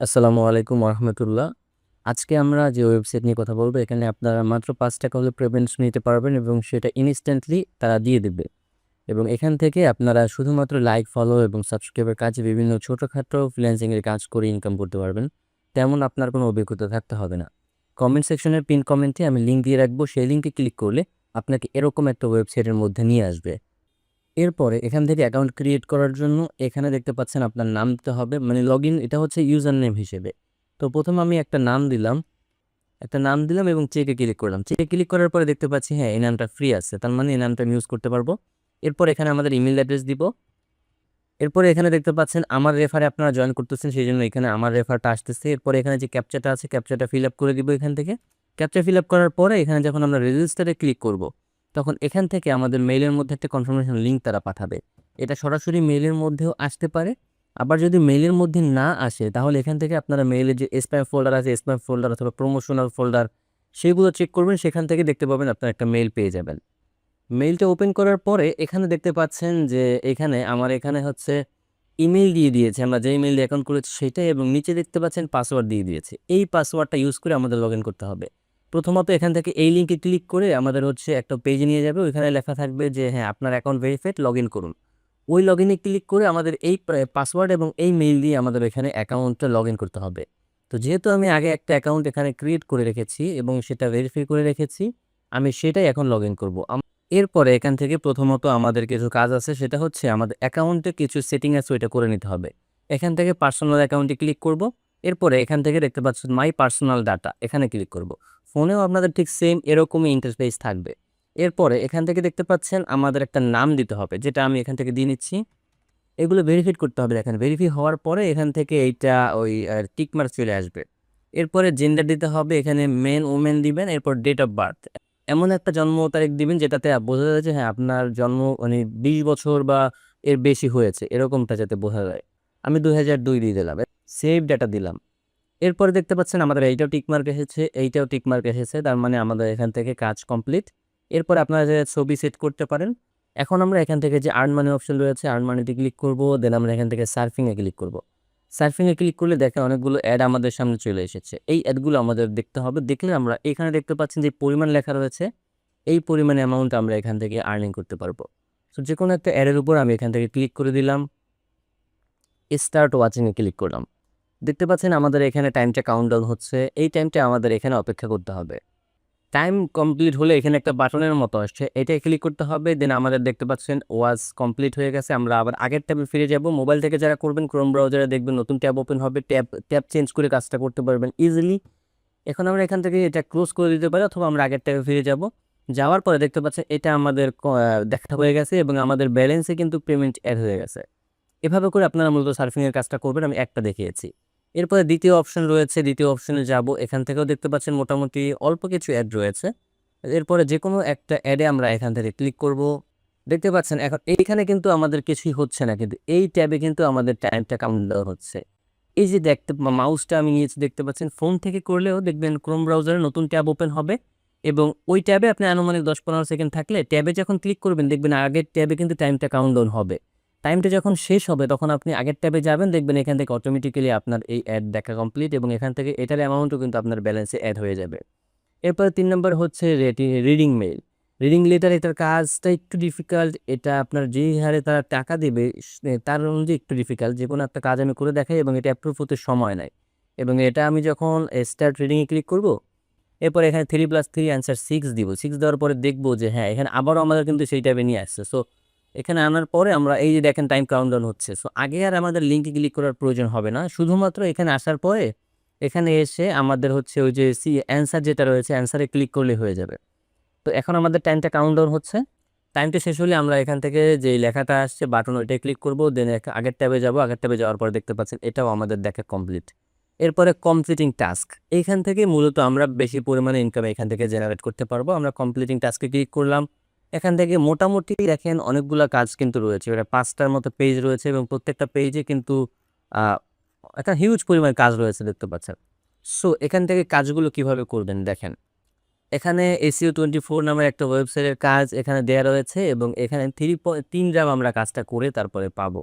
আসসালামু আলাইকুম রহমতুল্লাহ আজকে আমরা যে ওয়েবসাইট নিয়ে কথা বলব, এখানে আপনারা মাত্র পাঁচ টাকা হলে পেমেন্ট নিতে পারবেন এবং সেটা ইনস্ট্যান্টলি তারা দিয়ে দেবে। এবং এখান থেকে আপনারা শুধুমাত্র লাইক ফলো এবং সাবস্ক্রাইবের কাজে বিভিন্ন ছোটোখাটো ফ্রিল্যান্সিংয়ের কাজ করে ইনকাম করতে পারবেন। তেমন আপনার কোনো অভিজ্ঞতা থাকতে হবে না। কমেন্ট সেকশনের পিন কমেন্টে আমি লিঙ্ক দিয়ে রাখব। সেই লিঙ্কে ক্লিক করলে আপনাকে এরকম একটা ওয়েবসাইটের মধ্যে নিয়ে আসবে। এরপরে এখান থেকে অ্যাকাউন্ট ক্রিয়েট করার জন্য এখানে দেখতে পাচ্ছেন আপনার নাম দিতে হবে মানে লগ এটা হচ্ছে ইউজার নেম হিসেবে। তো প্রথম আমি একটা নাম দিলাম, একটা নাম দিলাম এবং চেকে ক্লিক করলাম। চেকে ক্লিক করার পরে দেখতে পাচ্ছি হ্যাঁ এই নামটা ফ্রি আছে, তার মানে এই নামটা আমি ইউজ করতে পারব। এরপর এখানে আমাদের ইমেল অ্যাড্রেস দিব। এরপরে এখানে দেখতে পাচ্ছেন, আমার রেফারে আপনারা জয়েন করতেছেন, সেই জন্য এখানে আমার রেফারটা আসতেছে। এরপরে এখানে যে ক্যাপচাটা আছে ক্যাপচাটা ফিল আপ করে দিব এখান থেকে। ক্যাপচা ফিল আপ করার পরে এখানে যখন আমরা রেজিস্টারে ক্লিক করব তখন এখান থেকে আমাদের মেইলের মধ্যে একটা কনফার্মেশন লিঙ্ক তারা পাঠাবে। এটা সরাসরি মেইলের মধ্যেও আসতে পারে। আবার যদি মেইলের মধ্যে না আসে, তাহলে এখান থেকে আপনারা মেইলের যে স্প্যাম ফোল্ডার আছে স্প্যাম ফোল্ডার অথবা প্রমোশনাল ফোল্ডার সেগুলো চেক করবেন, সেখান থেকে দেখতে পাবেন আপনার একটা মেইল পেয়ে যাবেন। মেইলটা ওপেন করার পরে এখানে দেখতে পাচ্ছেন যে এখানে আমার এখানে হচ্ছে ইমেল দিয়ে দিয়েছে। আমরা যে ইমেল অ্যাকাউন্ট করেছি সেটাই এবং নিচে দেখতে পাচ্ছেন পাসওয়ার্ড দিয়ে দিয়েছে। এই পাসওয়ার্ডটা ইউজ করে আমাদের লগ করতে হবে। প্রথমত এখান থেকে এই লিঙ্কে ক্লিক করে আমাদের হচ্ছে একটা পেজে নিয়ে যাবে। ওইখানে লেখা থাকবে যে হ্যাঁ আপনার অ্যাকাউন্ট ভেরিফাইড লগ করুন। ওই লগ ইনে ক্লিক করে আমাদের এই পাসওয়ার্ড এবং এই মেইল দিয়ে আমাদের এখানে অ্যাকাউন্টটা লগ করতে হবে। তো যেহেতু আমি আগে একটা অ্যাকাউন্ট এখানে ক্রিয়েট করে রেখেছি এবং সেটা ভেরিফাই করে রেখেছি, আমি সেটাই এখন লগ ইন করব এরপরে এখান থেকে প্রথমত আমাদের কিছু কাজ আছে, সেটা হচ্ছে আমাদের অ্যাকাউন্টে কিছু সেটিং আছে, ওইটা করে নিতে হবে। এখান থেকে পার্সোনাল অ্যাকাউন্টে ক্লিক করব। এরপরে এখান থেকে দেখতে পাচ্ছেন মাই পার্সোনাল ডাটা এখানে ক্লিক করব। ফোনেও আপনাদের ঠিক সেম এরকমই ইন্টারফেস থাকবে। এরপরে এখান থেকে দেখতে পাচ্ছেন আমাদের একটা নাম দিতে হবে, যেটা আমি এখান থেকে দিয়ে নিচ্ছি। এগুলো ভেরিফিট করতে হবে, দেখেন ভেরিফাই হওয়ার পরে এখান থেকে এইটা ওই টিকমার্ক চলে আসবে। এরপরে জেন্ডার দিতে হবে, এখানে মেন ওমেন দিবেন, এরপর ডেট অফ বার্থ এমন একটা জন্ম তারিখ দিবেন যেটাতে বোঝা যায় যে হ্যাঁ আপনার জন্ম মানে বিশ বছর বা এর বেশি হয়েছে, এরকমটা যাতে বোঝা যায়। আমি দুই হাজার দুই দিয়ে দিলাম সেভ ডাটা দিলাম। এরপরে দেখতে পাচ্ছেন আমাদের এইটাও টিকমার্ক এসেছে, এইটাও টিকমার্ক এসেছে, তার মানে আমাদের এখান থেকে কাজ কমপ্লিট। এরপর আপনারা ছবি সেট করতে পারেন, এখন আমরা এখান থেকে যে আর্ন মানি অপশন রয়েছে, আর্ন মানিতে ক্লিক করব, দেন আমরা এখান থেকে সার্ফিংয়ে ক্লিক করব। সার্ফিংয়ে ক্লিক করলে দেখেন অনেকগুলো অ্যাড আমাদের সামনে চলে এসেছে। এই অ্যাডগুলো আমাদের দেখতে হবে, দেখলে আমরা এখানে দেখতে পাচ্ছেন যে পরিমাণ লেখা রয়েছে, এই পরিমাণ অ্যামাউন্ট আমরা এখান থেকে আর্নিং করতে পারব। সো যে কোনো একটা অ্যাডের উপর আমি এখান থেকে ক্লিক করে দিলাম স্টার্ট ওয়াচিংয়ে ক্লিক করলাম। দেখতে পাচ্ছেন আমাদের এখানে টাইমটা কাউন্টডাউন হচ্ছে। এই টাইমটা আমাদের এখানে অপেক্ষা করতে হবে। টাইম কমপ্লিট হলে এখানে একটা বাটনের মতো আসছে। এটাই ক্লিক করতে হবে। দেন আমাদের দেখতে পাচ্ছেন ওয়াজ কমপ্লিট হয়ে গেছে। আমরা আবার আগের ট্যাবে ফিরে যাব। মোবাইল থেকে যারা করবেন ক্রোম ব্রাউজারে দেখবেন নতুন ট্যাব ওপেন হবে। ট্যাব ট্যাব চেঞ্জ করে কাজটা করতে পারবেন ইজিলি এখন আমরা এখান থেকে এটা ক্লোজ করে দিতে পারি অথবা আমরা আগের ট্যাবে ফিরে যাব। যাওয়ার পরে দেখতে পাচ্ছেন এটা আমাদের দেখা হয়ে গেছে এবং আমাদের ব্যালেন্সে কিন্তু পেমেন্ট অ্যাড হয়ে গেছে। এভাবে করে আপনারা মূলত সার্ফিংয়ের কাজটা করবেন। আমি একটা দেখিয়েছি। এরপরে দ্বিতীয় অপশন রয়েছে, দ্বিতীয় অপশনে যাব। এখান থেকেও দেখতে পাচ্ছেন মোটামুটি অল্প কিছু অ্যাড রয়েছে। এরপরে যে কোনো একটা অ্যাডে আমরা এখান থেকে ক্লিক করব। দেখতে পাচ্ছেন এখন এইখানে কিন্তু আমাদের কিছুই হচ্ছে না, কিন্তু এই ট্যাবে কিন্তু আমাদের টাইমটা কাউন্ট দেওয়া হচ্ছে। এই যে দেখতে মাউসটা আমি নিয়েছি দেখতে পাচ্ছেন ফোন থেকে করলেও দেখবেন ক্রোম ব্রাউজারে নতুন ট্যাব ওপেন হবে এবং ওই ট্যাবে আপনি আনুমানিক দশ পনেরো সেকেন্ড থাকলে ট্যাবে যখন ক্লিক করবেন, দেখবেন আগের ট্যাবে কিন্তু টাইমটা কাউন্ট ডাউন হবে। টাইমটা যখন শেষ হবে, তখন আপনি আগের ট্যাবে যাবেন, দেখবেন এখান থেকে অটোমেটিক্যালি আপনার এই অ্যাড দেখা কমপ্লিট এবং এখান থেকে এটার অ্যামাউন্টও কিন্তু আপনার ব্যালেন্সে অ্যাড হয়ে যাবে। এরপর তিন নম্বর হচ্ছে রিডিং মেল রিডিং লেটার এটার কাজটা একটু ডিফিকাল্ট এটা আপনার যেই হারে তারা টাকা দেবে তার অনুযায়ী একটু ডিফিকাল্ট যে কোনো একটা কাজ আমি করে দেখাই এবং এটা অ্যাপ্রুভ হতে সময় নেয়। এবং এটা আমি যখন স্টার্ট রিডিংয়ে ক্লিক করব, এরপর এখানে three plus three answer six দিব। সিক্স দেওয়ার পরে দেখব যে হ্যাঁ এখানে আবারও আমাদের কিন্তু সেই টাইপে নিয়ে আসছে। সো এখানে আনার পরে আমরা, এই যে দেখেন টাইম কাউন্টডাউন হচ্ছে। সো আগে আর আমাদের লিঙ্কে ক্লিক করার প্রয়োজন হবে না। শুধুমাত্র এখানে আসার পরে, এখানে এসে আমাদের হচ্ছে ওই যে সি অ্যান্সার যেটা রয়েছে অ্যান্সারে ক্লিক করলে হয়ে যাবে। তো এখন আমাদের টাইমটা কাউন্টডাউন হচ্ছে। টাইমটা শেষ হলে আমরা এখান থেকে যে লেখাটা আসছে বাটন ওইটাই ক্লিক করব। দেন আগের ট্যাবে যাব। আগের ট্যাবে যাওয়ার পরে দেখতে পাচ্ছেন, এটাও আমাদের দেখা কমপ্লিট এরপরে কমপ্লিটিং টাস্ক এইখান থেকে মূলত আমরা বেশি পরিমাণে ইনকাম এখান থেকে জেনারেট করতে পারব। আমরা কমপ্লিটিং টাস্কে ক্লিক করলাম। এখান থেকে মোটামুটি দেখেন অনেকগুলো কাজ কিন্তু রয়েছে। এটা পাঁচটার মতো পেজ রয়েছে এবং প্রত্যেকটা পেজে কিন্তু একটা হিউজ পরিমাণ কাজ রয়েছে দেখতে পাচ্ছেন। সো এখান থেকে কাজগুলো কীভাবে করবেন দেখেন। এখানে এসিও টোয়েন্টি ফোর নামের একটা ওয়েবসাইটের কাজ এখানে দেওয়া রয়েছে এবং এখানে থ্রি তিন রাম আমরা কাজটা করে তারপরে পাবো।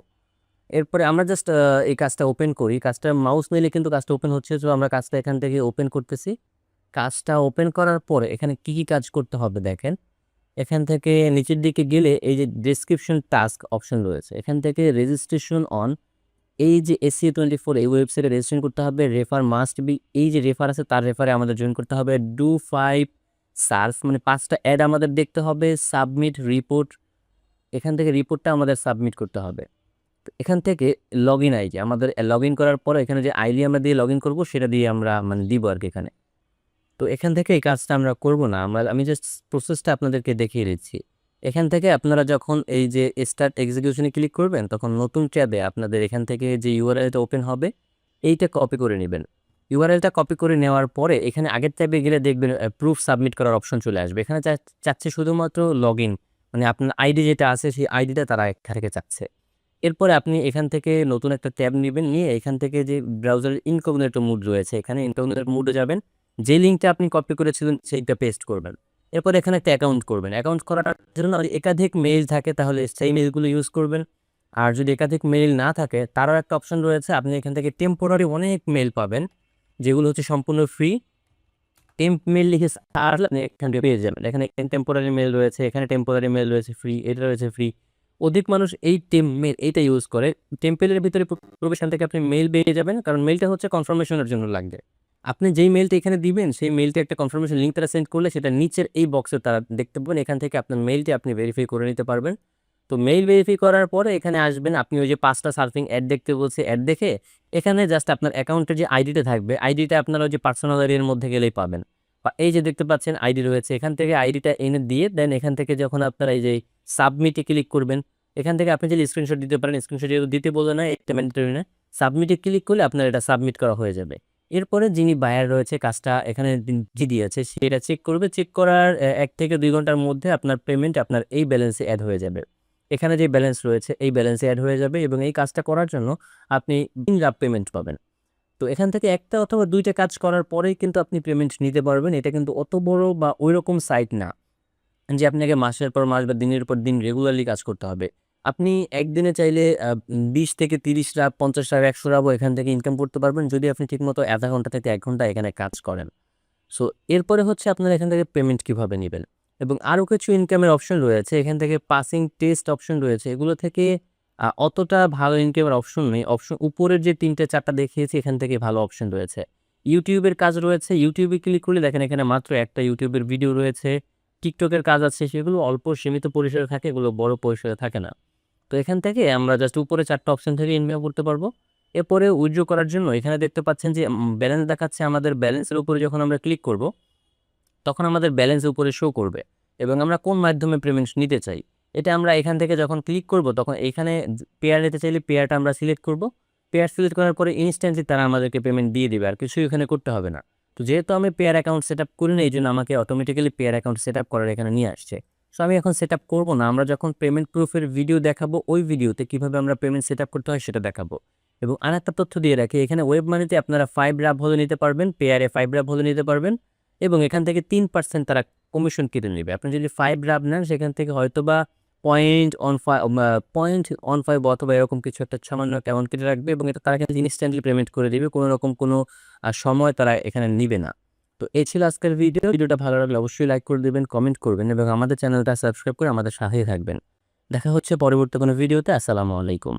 এরপরে আমরা জাস্ট এই কাজটা ওপেন করি। কাজটা মাউস নিলে কিন্তু কাজটা ওপেন হচ্ছে। তো আমরা কাজটা এখান থেকে ওপেন করতেছি। কাজটা ওপেন করার পরে এখানে কি কি কাজ করতে হবে দেখেন। এখান থেকে নিচের দিকে গেলে এই যে ডেসক্রিপশন টাস্ক অপশন রয়েছে, এখান থেকে রেজিস্ট্রেশন অন এই যে এসি টোয়েন্টি ফোর এই ওয়েবসাইটে রেজিস্ট্রেশন করতে হবে রেফার মাস্ট বি এই যে রেফার আছে তার রেফারে আমাদের জয়েন করতে হবে ডু ফাইভ সার্চ মানে পাঁচটা অ্যাড আমাদের দেখতে হবে সাবমিট রিপোর্ট এখান থেকে রিপোর্টটা আমাদের সাবমিট করতে হবে। এখান থেকে লগ ইন আইডি আমাদের লগ ইন করার পরে এখানে যে আইডি আমরা দিয়ে লগ ইন করব, সেটা দিয়ে আমরা মানে দিব আর কি এখানে। তো এখান থেকে এই কাজটা আমরা করব না। আমরা, আমি জাস্ট প্রসেসটা আপনাদেরকে দেখিয়ে দিচ্ছি। এখান থেকে আপনারা যখন এই যে স্টার্ট এক্সিকিউশনে ক্লিক করবেন, তখন নতুন ট্যাবে আপনাদের এখান থেকে যে ইউআরএলটা ওপেন হবে, এইটা কপি করে নেবেন। ইউআরএলটা কপি করে নেওয়ার পরে এখানে আগের ট্যাবে গেলে দেখবেন প্রুফ সাবমিট করার অপশন চলে আসবে। এখানে চাচ্ছে শুধুমাত্র লগ মানে আপনার আইডি যেটা আছে, সেই আইডিটা তারা থেকে চাচ্ছে। এরপরে আপনি এখান থেকে নতুন একটা ট্যাব নেবেন, নিয়ে এখান থেকে যে ব্রাউজারের ইনকগনেটো মুড রয়েছে, এখানে ইনকগনেটো মুডে যাবেন। যে লিঙ্কটা আপনি কপি করেছিলেন, সেইটা পেস্ট করবেন। এরপর এখানে একটা অ্যাকাউন্ট করবেন। অ্যাকাউন্ট করার জন্য একাধিক মেইল থাকে, তাহলে সেই মেইলগুলো ইউজ করবেন। আর যদি একাধিক মেইল না থাকে, তারও একটা অপশন রয়েছে, আপনি এখান থেকে টেম্পোরারি অনেক মেইল পাবেন, যেগুলো হচ্ছে সম্পূর্ণ ফ্রি টেম্প মেল লিখে সার্চ আপনি এখান থেকে পেয়ে যাবেন। এখানে টেম্পোরারি মেল রয়েছে, এখানে টেম্পোরারি মেল রয়েছে ফ্রি এটা রয়েছে ফ্রি অধিক মানুষ এই টেম মেল এইটা ইউজ করে। টেম্পেলের ভিতরে প্রবেশন থেকে আপনি মেল পেয়ে যাবেন, কারণ মেলটা হচ্ছে কনফার্মেশনের জন্য লাগবে। আপনি যেই মেলটা এখানে দিবেন, সেই মেলটা একটা কনফার্মেশন লিঙ্ক তারা সেন্ড করলে সেটা নিচের এই বক্সে তারা দেখতে পাবেন। এখান থেকে আপনার মেলটি আপনি ভেরিফাই করে নিতে পারবেন। তো মেইল ভেরিফাই করার পরে এখানে আসবেন, আপনি ওই যে পাঁচটা সার্ফিং অ্যাড দেখতে বলছে অ্যাড দেখে এখানে জাস্ট আপনার অ্যাকাউন্টের যে আইডিটা থাকবে আইডিটা আপনার ওই যে পার্সোনাল এর মধ্যে গেলেই পাবেন। বা এই যে দেখতে পাচ্ছেন আইডি রয়েছে, এখান থেকে আইডিটা এনে দিয়ে দেন এখান থেকে যখন আপনারা এই যে সাবমিটে ক্লিক করবেন, এখান থেকে আপনি যদি স্ক্রিনশট দিতে পারেন। স্ক্রিনশট দিতে বলে না, এটা ম্যান্ডেটরি সাবমিটে ক্লিক করলে আপনার এটা সাবমিট করা হয়ে যাবে। এরপরে যিনি বায়ার রয়েছে কাজটা এখানে যে দিয়েছে, সেটা চেক করবে। চেক করার এক থেকে দুই ঘণ্টার মধ্যে আপনার পেমেন্ট আপনার এই ব্যালেন্সে অ্যাড হয়ে যাবে। এখানে যে ব্যালেন্স রয়েছে, এই ব্যালেন্সে অ্যাড হয়ে যাবে এবং এই কাজটা করার জন্য আপনি দিন রাত পেমেন্ট পাবেন। তো এখান থেকে একটা অথবা দুইটা কাজ করার পরেই কিন্তু আপনি পেমেন্ট নিতে পারবেন। এটা কিন্তু অত বড় বা ওই রকম সাইট না যে আপনাকে মাসের পর মাস বা দিনের পর দিন রেগুলারলি কাজ করতে হবে। আপনি একদিনে চাইলে বিশ থেকে তিরিশ রাত পঞ্চাশ রাত একশো রাবও এখান থেকে ইনকাম করতে পারবেন। যদি আপনি ঠিকমতো আধা ঘণ্টা থেকে এক ঘণ্টা এখানে কাজ করেন। সো এরপরে হচ্ছে আপনারা এখান থেকে পেমেন্ট কীভাবে নেবেন? এবং আরও কিছু ইনকামের অপশন রয়েছে। এখান থেকে পাসিং টেস্ট অপশন রয়েছে। এগুলো থেকে অতটা ভালো ইনকামের অপশন নেই। অপশন উপরের যে তিনটে, চারটা দেখিয়েছি, এখান থেকে ভালো অপশন রয়েছে। ইউটিউবের কাজ রয়েছে। ইউটিউবে ক্লিক করলে দেখেন এখানে মাত্র একটা ইউটিউবের ভিডিও রয়েছে। টিকটকের কাজ আছে। সেগুলো অল্প সীমিত পরিসরে থাকে, এগুলো বড় পরিসরে থাকে না। তো এখান থেকে আমরা জাস্ট উপরে চারটা অপশন থেকে ইনকাম করতে পারব। এরপরে উইথড্র করার জন্য এখানে দেখতে পাচ্ছেন যে ব্যালেন্স দেখাচ্ছে আমাদের ব্যালেন্সের উপরে যখন আমরা ক্লিক করব, তখন আমাদের ব্যালেন্স উপরে শো করবে এবং আমরা কোন মাধ্যমে পেমেন্ট নিতে চাই। এটা আমরা এখান থেকে যখন ক্লিক করব, তখন এখানে পেয়ার নিতে চাইলে পেয়ারটা আমরা সিলেক্ট করব। পেয়ার সিলেক্ট করার পরে ইনস্ট্যান্টলি তারা আমাদেরকে পেমেন্ট দিয়ে দেবে, আর কিছুই এখানে করতে হবে না। তো যেহেতু আমি পেয়ার অ্যাকাউন্ট সেট আপ করি না এই জন্য আমাকে automatically pair account set up করার এখানে নিয়ে আসছে। সো আমি এখন সেট আপ করব না। আমরা যখন পেমেন্ট প্রুফের ভিডিও দেখাবো, ওই ভিডিওতে কীভাবে আমরা পেমেন্ট সেট আপ করতে হয় সেটা দেখাবো। এবং আর একটা তথ্য দিয়ে রাখি, এখানে ওয়েব মানিতে আপনারা ফাইভ র্যাপ হলে নিতে পারবেন পেয়ারে ফাইভ র্যাপ হলে নিতে পারবেন এবং এখান থেকে তিন পার্সেন্ট তারা কমিশন কেটে নেবে। আপনি যদি ফাইভ র্যাপ নেন, সেখান থেকে হয়তো বা point on five point on five অথবা এরকম কিছু একটা সামান্য অ্যামাউন্ট কেটে রাখবে এবং এটা তারা কিন্তু ইনস্ট্যান্টলি পেমেন্ট করে দেবে। কোনো রকম কোনো সময় তারা এখানে নিবে না। তো এ ছিল আজকের ভিডিও ভিডিওটা ভালো লাগলে অবশ্যই লাইক করে দেবেন কমেন্ট করবেন এবং আমাদের চ্যানেলটা সাবস্ক্রাইব করে আমাদের সাথেই থাকবেন। দেখা হচ্ছে পরবর্তী কোনো ভিডিওতে আসসালামু আলাইকুম।